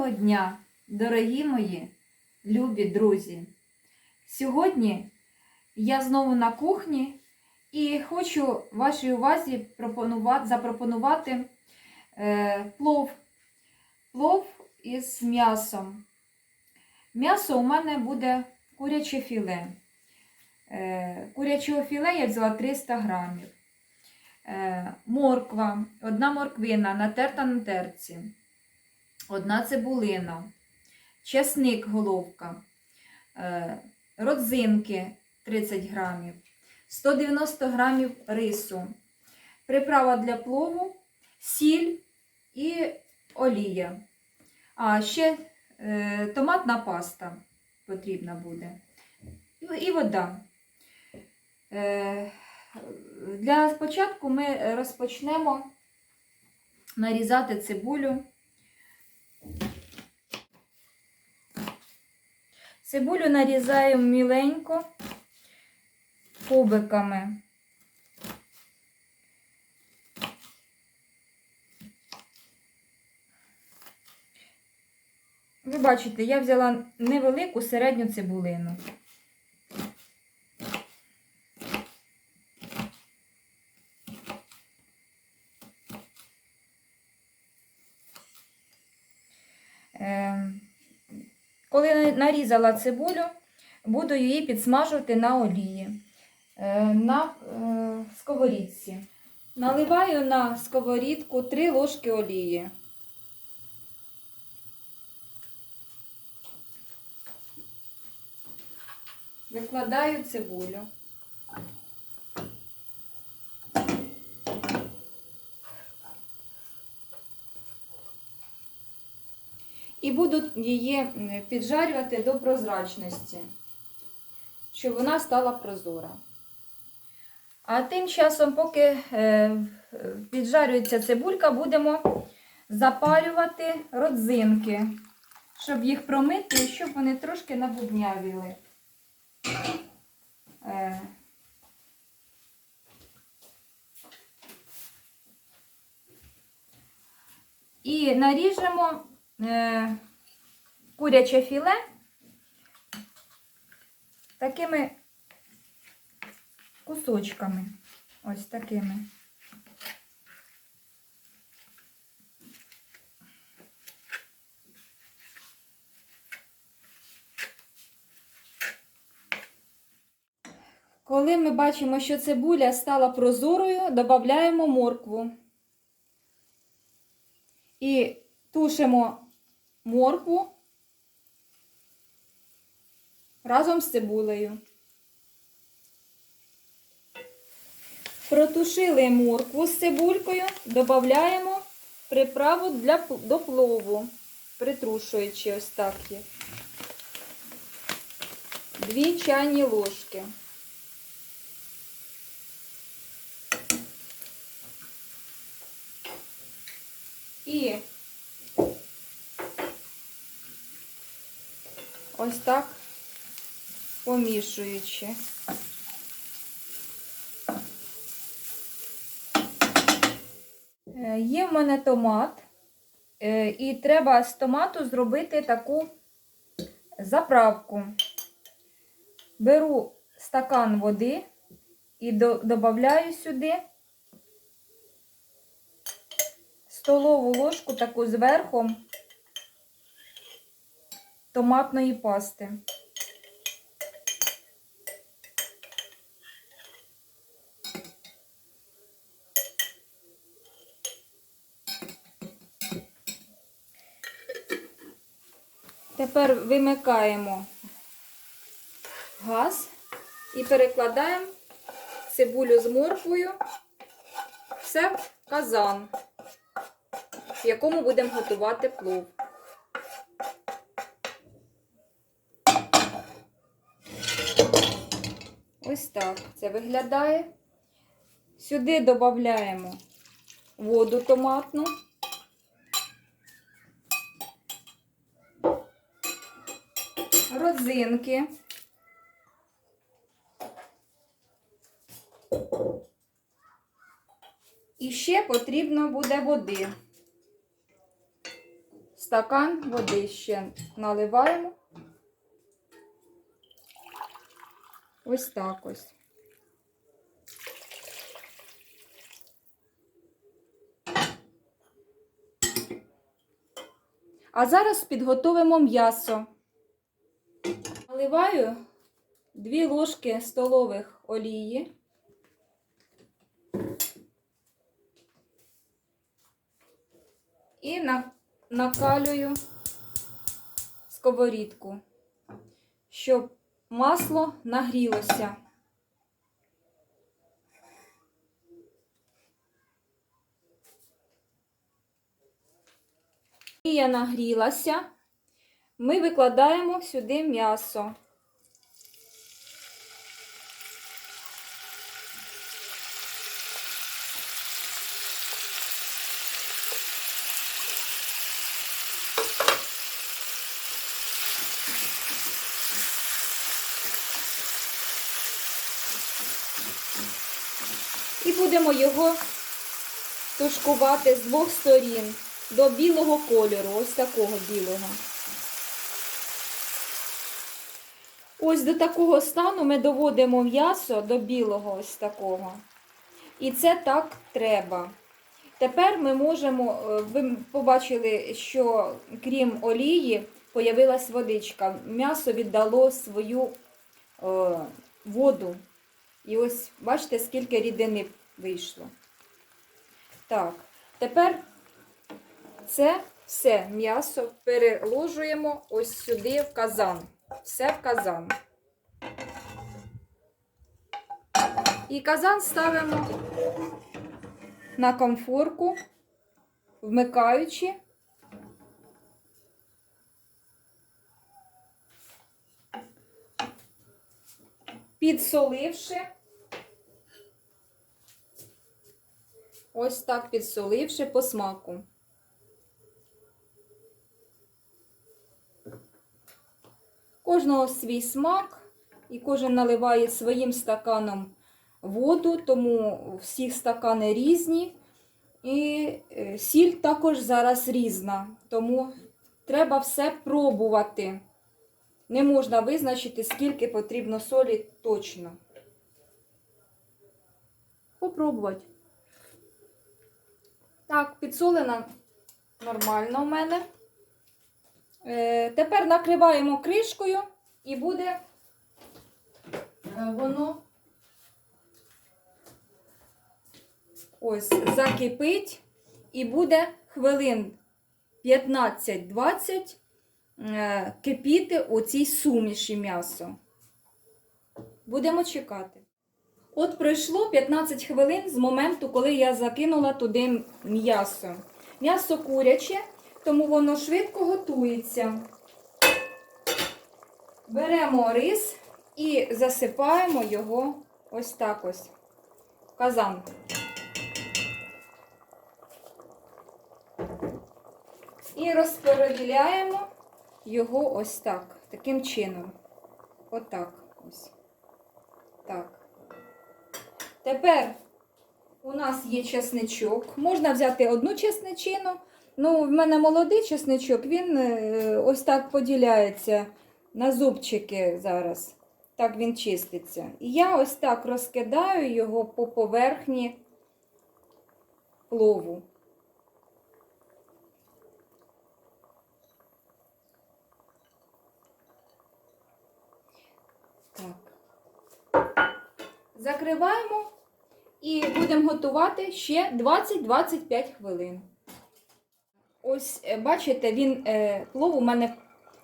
Доброго дня, дорогі мої любі друзі! Сьогодні я знову на кухні і хочу вашій увазі пропонувати, запропонувати е, плов. Плов із м'ясом. М'ясо у мене буде куряче філе. Е, курячого філе я взяла 300 грамів. Е, морква, одна морквина натерта на терці одна цибулина, чесник головка, е, родзинки 30 грамів, 190 грамів рису, приправа для плову, сіль і олія. А ще е, томатна паста потрібна буде. І- І вода. Е, Для спочатку ми розпочнемо нарізати цибулю. Цибулю нарізаємо міленько кубиками. Ви бачите, я взяла невелику середню цибулину. Ем, коли нарізала цибулю, буду її підсмажувати на олії е, на е, сковорідці. Наливаю на сковорідку 3 ложки олії. Викладаю цибулю. І буду її піджарювати до прозрачності, щоб вона стала прозора. А тим часом, поки е, піджарюється цибулька, будемо запалювати родзинки, щоб їх промити, щоб вони трошки набуднявіли. Е, І наріжемо куряче філе такими кусочками. Ось такими. Коли ми бачимо, що цибуля стала прозорою, додаємо моркву. І тушимо моркву разом з цибулею. Протушили моркву з цибулькою, додаємо приправу для, до плову, притрушуючи ось так їх. Дві чайні ложки. І ось так помішуючи. Е, Є в мене томат, е, і треба з томату зробити таку заправку. Беру стакан води і додаю сюди столову ложку таку з верхом томатної пасти. Тепер вимикаємо газ і перекладаємо цибулю з морквою все в казан, в якому будемо готувати плов. Ось так це виглядає. Сюди додаємо воду томатну. Родзинки. І ще потрібно буде води. стакан води ще наливаємо. Ось так ось. А зараз підготовимо м'ясо. Наливаю 2 ложки столових олії. І накалюю сковорідку, щоб масло нагрілося. Олія нагрілася. Ми викладаємо сюди м'ясо. Будемо його тушкувати з двох сторін до білого кольору, ось такого білого. Ось до такого стану ми доводимо м'ясо до білого ось такого. І це так треба. Тепер ми можемо, е, ви побачили, що крім олії появилась водичка. М'ясо віддало свою е, воду. І ось бачите, скільки рідини вийшло. Так, тепер це все м'ясо переложуємо ось сюди в казан. Все в казан. І казан ставимо на комфорку, вмикаючи. Підсоливши. Ось так підсоливши по смаку. Кожного свій смак, і кожен наливає своїм стаканом воду, тому всіх стакани різні. І е, сіль також зараз різна, тому треба все пробувати. Не можна визначити, скільки потрібно солі точно. Попробувати. Так, підсолена нормально у мене. Е, тепер накриваємо кришкою і буде е, воно ось закипить і буде хвилин 15-20 е, кипіти у цій суміші м'ясо. Будемо чекати. От пройшло 15 хвилин з моменту, коли я закинула туди м'ясо. М'ясо куряче, тому воно швидко готується. Беремо рис і засипаємо його ось так ось в казан. І розподіляємо його ось так, таким чином. Отак ось. Так. Тепер у нас є чесничок. Можна взяти одну чесничину. Ну, в мене молодий чесничок, він е, ось так поділяється на зубчики зараз. Так він чиститься. І я ось так розкидаю його по поверхні плову. Так. Закриваємо і будемо готувати ще 20-25 хвилин. Ось, е, бачите, він е, плов у мене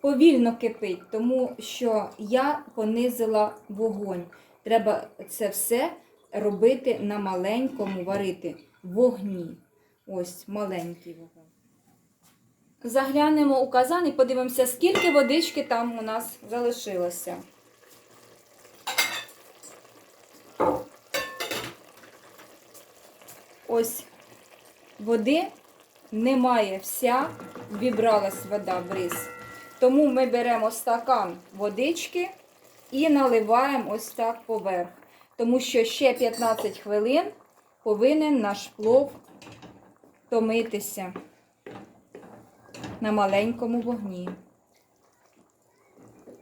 повільно кипить, тому що я понизила вогонь. Треба це все робити на маленькому варити вогні. Ось маленький вогонь. Заглянемо у казан і подивимося, скільки водички там у нас залишилося. Ось води немає, вся вібралась вода в рис. Тому ми беремо стакан водички і наливаємо ось так поверх. Тому що ще 15 хвилин повинен наш плов томитися. на маленькому вогні.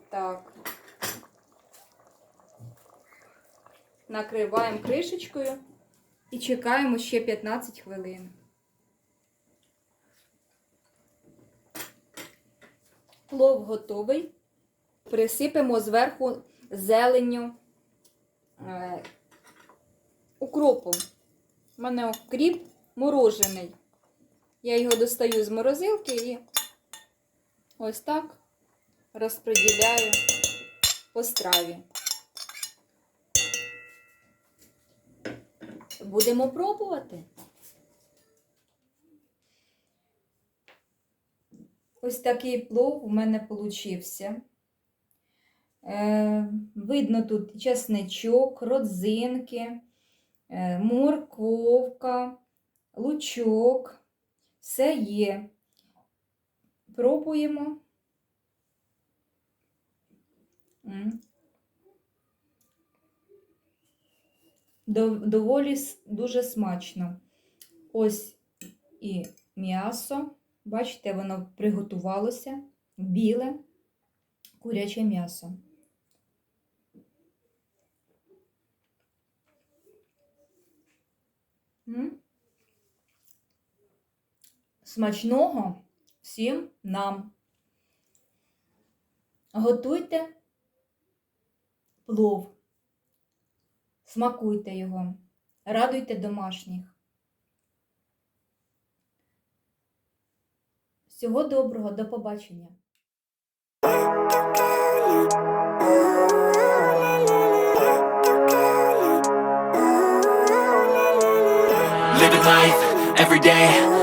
Так. Накриваємо кришечкою і чекаємо ще 15 хвилин. Плов готовий. Присипемо зверху зеленню е, укропу. У мене окріп морожений. Я його достаю з морозилки і ось так розподіляю по страві. Будемо пробувати. Ось такий плов у мене получився. Е, видно тут чесничок, родзинки, е, морковка, лучок. Все є. Пробуємо. Доволі дуже смачно. Ось і м'ясо. Бачите, воно приготувалося. Біле куряче м'ясо. Смачного всім нам. Готуйте плов, смакуйте його, радуйте домашніх. Всього доброго, до побачення! Every day,